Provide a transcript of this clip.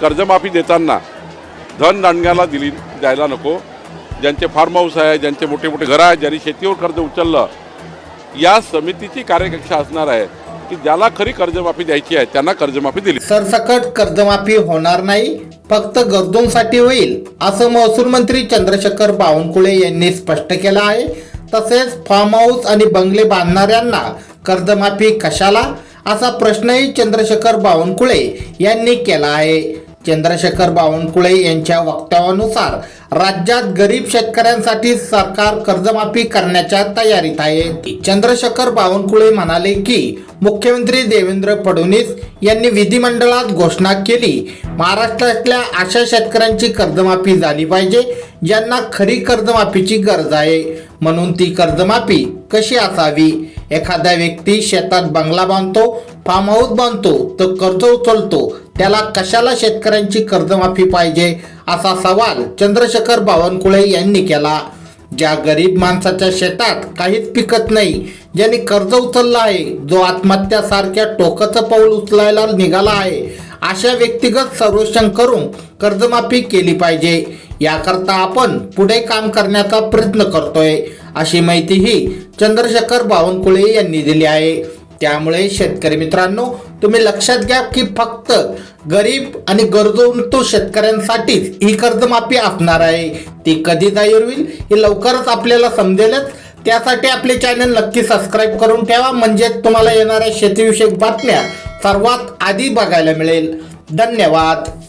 कर्जमाफी देताना धन दांडग्याला दिली द्यायला नको. ज्यांचे फार्म हाऊस आहे ज्यांचे मोठे मोठे घरं आहेत ज्यांनी शेतीवर कर्ज उचललं या समितीची कार्यकक्षा असणार आहे की ज्याला खरी कर्जमाफी द्यायची आहे त्यांना कर्जमाफी दिली. सरसकट कर्जमाफी होणार नाही फक्त गरजूंसाठी होईल असं महसूल मंत्री चंद्रशेखर बावनकुळे यांनी स्पष्ट केलं आहे. तसेच फार्म हाऊस आणि बंगले बांधणाऱ्यांना कर्जमाफी कशाला? असा प्रश्नही चंद्रशेखर बावनकुळे यांनी केला आहे. चंद्रशेखर बावनकुळे यांच्या वक्तव्यानुसार राज्यात गरीब शेतकऱ्यांसाठी सरकार कर्जमाफी करण्याच्या तयारीत आहे. चंद्रशेखर बावनकुळे म्हणाले की मुख्यमंत्री देवेंद्र फडणवीस यांनी विधिमंडळात घोषणा केली महाराष्ट्रातल्या अशा शेतकऱ्यांची कर्जमाफी झाली पाहिजे ज्यांना खरी कर्जमाफीची गरज आहे. म्हणून ती कर्जमाफी कशी असावी? एखादा व्यक्ती शेतात बंगला बांधतो फार्म हाऊस बांधतो तर कर्ज उचलतो त्याला कशाला शेतकऱ्यांची कर्जमाफी पाहिजे? असा सवाल चंद्रशेखर बावनकुळे यांनी केला. ज्या गरीब माणसाच्या शेतात काहीच पिकत नाही ज्यांनी कर्ज उचललं आहे जो आत्महत्यासारख्या टोकाचं पाऊल उचलायला निघाला आहे अशा व्यक्तिगत सर्वेक्षण करून कर्जमाफी केली पाहिजे. याकरता आपण पुढे काम करण्याचा प्रयत्न करतोय अशी माहितीही चंद्रशेखर बावनकुळे यांनी दिली आहे. त्यामुळे शेतकरी मित्रांनो तुम्ही लक्षात घ्या की फक्त गरीब आणि गरजवंतो शेतकऱ्यांसाठीच ही कर्जमाफी असणार आहे. ती कधी जाहीर होईल हे लवकरच आपल्याला समजेलच. त्यासाठी आपले चॅनल नक्की सबस्क्राईब करून ठेवा. म्हणजे तुम्हाला येणाऱ्या शेतीविषयक बातम्या सर्वात आधी बघायला मिळेल. धन्यवाद.